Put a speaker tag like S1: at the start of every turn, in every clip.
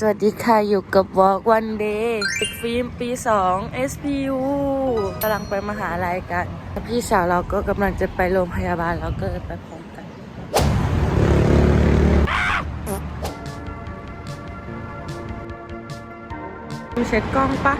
S1: สวัสดีค่ะ อยู่กับ Walk One Day เด็กฟิล์มปี 2 SPU กำลังไปมหาลัยกัน พี่สาวเราก็กำลังจะไปโรงพยาบาลเราก็ไปพร้อมกันมีเช็ดกล้องปะ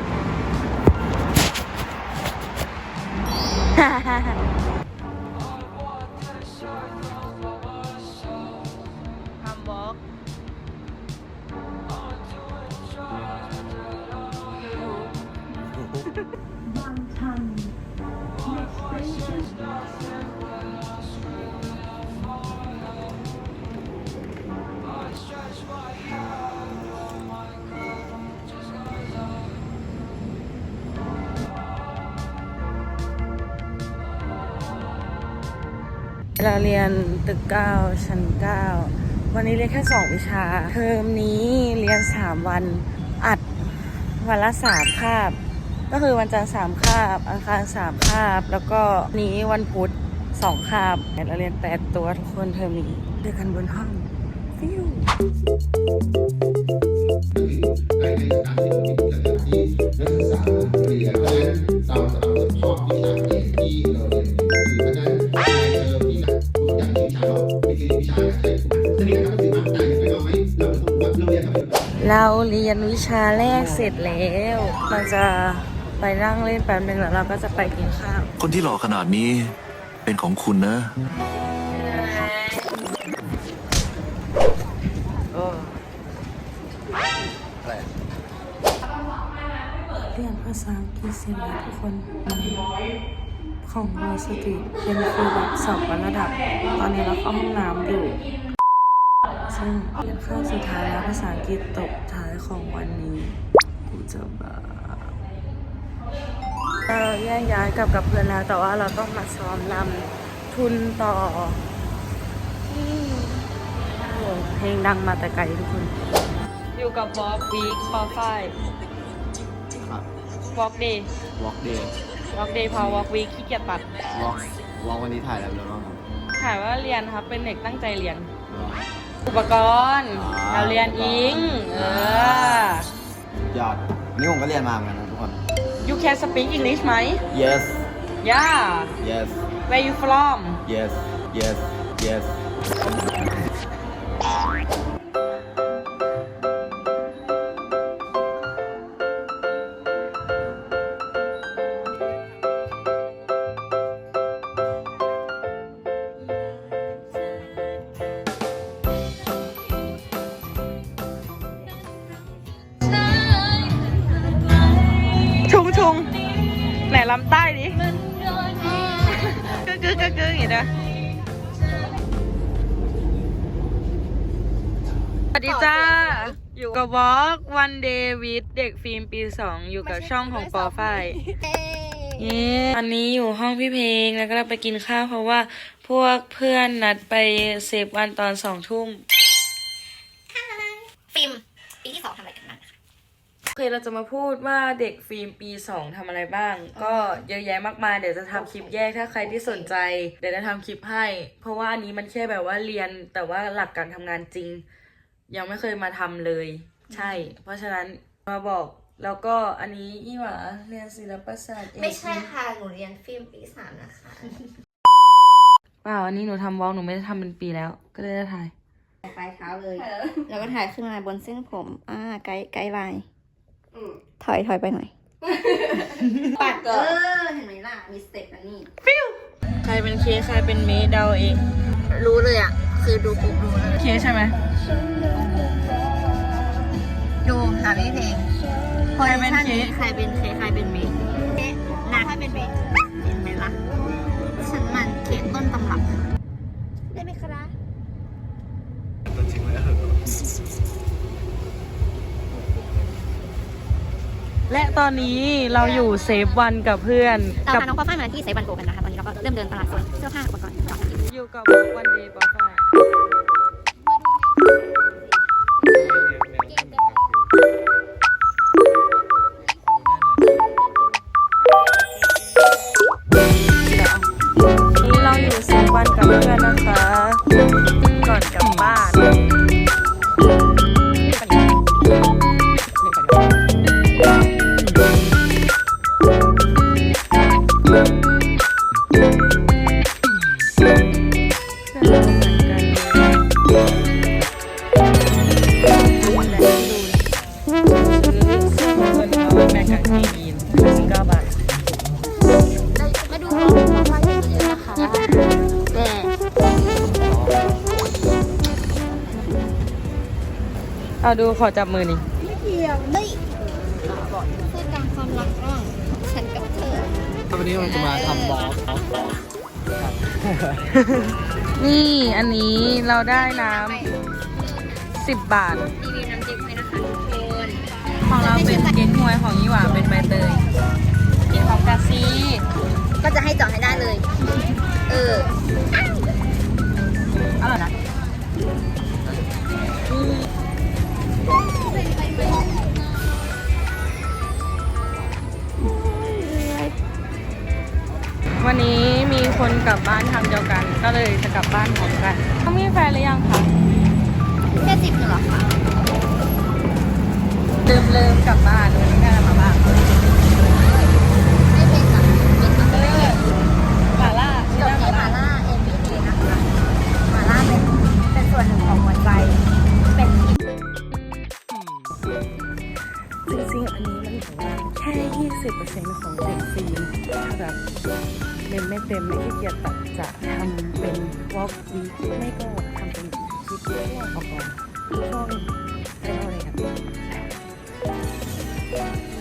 S1: เราเรียนตึกเก้าชั้นเก้าวันนี้เรียนแค่สองวิชา เทอมนี้เรียนสามวันอัดวันละสามคาบ ก็คือวันจันทร์สามคาบ อังคารสามคาบ แล้วก็นี้วันพุธสองคาบเราเรียนแปดตัวทุกคนเทอมนี้เจอกันบนห้องฟิว
S2: เราจะต้องเราเรียนกับเราเรียน
S1: วิชาแรกเสร็จแล้วมันจะไปนั่งเล่นแป๊บนึงแล้วเราก็จะไปกินข้าว
S3: คนที่หล่อขนาดนี้เป็นของคุณนะ
S1: เรียนภาษาอังกฤษเสร็จแล้วทุกคน ของวอสติเป็นฟีลแบบสอบวัดระดับ ตอนนี้เราเข้าห้องน้ำอยู่ ซึ่งเรียนข้าวสุดท้ายแล้วภาษาอังกฤษตกท้ายของวันนี้ กูจะบ้าเราแยกย้ายกลับกับเพื่อนแล้ว แต่ว่าเราต้องมาซ้อมลำทุนต่ออืมโอ้เพลงดังมาแต่ไกลทุกคน อยู่กับบอสวีคปอไฟ
S4: ครับ
S1: วอล์กเดย์
S4: วอล์กเดย์
S1: วอล์กเดย์พอวอล์กวีคขี้เกียจตัด
S4: วอล์กวอล์กวันนี้ถ่ายอะไรไปแล้วบ้างครับ
S1: ถ่ายว่าเรียนครับเป็นเด็กตั้งใจเรียน
S4: อ๋อ
S1: อุปกรณ์
S4: อ่า
S1: เราเรียนอิงเออ
S4: ยอดวันนี้ผมก็เรียนมาเหมือนกันนะทุกคน
S1: you can speak English ไหม
S4: yes
S1: yeah
S4: yes
S1: where you from
S4: yes yes yes
S1: ลำใต้ดิกึกกึกกึกกึกอย่างนี้นะสวัสดีจ้า อยู่กับวอล์กวันเดย์วิดเด็กฟิล์มปีสองอยู่กับช่องของปอไฟเย้ตอนนี้อยู่ห้องพี่เพลงแล้วก็เราไปกินข้าวเพราะว่าพวกเพื่อนนัดไปเซฟวันตอนสองทุ่ม
S5: ฟิล์มปีที่สองทำอะไรกันบ้างคะ
S1: โอ เคเราจะมาพูดว่าเด็กฟิล์มปีสองทำอะไรบ้าง ก็เยอะแยะมากมายเดี๋ยวจะทำคลิปแยกถ้าใครที่สนใจ เดี๋ยวจะทำคลิปให้ เพราะว่าอันนี้มันแค่แบบว่าเรียนแต่ว่าหลักการทำงานจริง ยังไม่เคยมาทำเลย ใช่ เพราะฉะนั้นมาบอกแล้วก็อันนี้อีหวาเรียนศิลปศาสตร์เอก
S5: ไม่ใช่ค่ะหนูเรียนฟิล์มปีสามนะคะ
S1: เปล่าอันนี้หนูทำวอล์กหนูไม่ได้ทำเป็นปีแล้ว ก็เลยได้ถ่าย
S5: ปลายเท้าเลย แล้วก็ถ่ายขึ้นมาบนเส้นผม อ่า ไกด์ไกด์ไลน์ ถอยถอยไปหน่อย ปัดเออเห็นไหมล่ะ มีสเต็ปนะนี่
S1: ใครเป็นเคใครเป็นเมย์เดาเอง
S5: รู้เลยอะ คือดูปุ๊บรู้เลย
S1: เคใช่ไหม
S5: ดูหาพี่เพลง
S1: ใครเป็นเค
S5: ใครเป็นเคใครเป็นเมย์หนักใครเป็นเมย์เห็นไหมล่ะ ฉันมันเคต้นตำรับ ได้ไหมคะ
S1: และตอนนี้เราอยู่เซฟวันกับเพื่อน
S5: เรา
S1: กั
S5: พาน้องฟ้าฝ้ายมาที่เซฟวันโกกันนะคะ ตอนนี้เราก็เริ่มเดินตลาดโซนเสื้อผ้าอุปกรณ์ต่างๆ
S1: อยู่กับวันเดย์ปอฟ้า เอาดูขอจับมือนี่
S5: เดียวนี่คือการความรักระหว่างฉันกับเธอ
S4: วันนี้มันจะมาทำบล็อก
S1: นี่อันนี้เราได้น้ำสิบบาท
S5: รีวิวน้ำจิ้มให้นะคะทุกคน
S1: ของเราเป็นเก๊กฮวยของยี่หว่าเป็นใบเตยกินของกาซี
S5: ก็จะให้เจอดให้ได้เลย เออ
S1: อร่อยนะ วันนี้มีคนกลับบ้านทางเดียวกัน ก็เลยจะกลับบ้านพร้อมกันเขามีแฟนหรือยังคะ เต็มไม่ขี้เกียจตัดจะทำเป็นวอล์กวีคไม่ก็ทำเป็นคลิปออกมาช่วงเรียกว่าอะไรครับ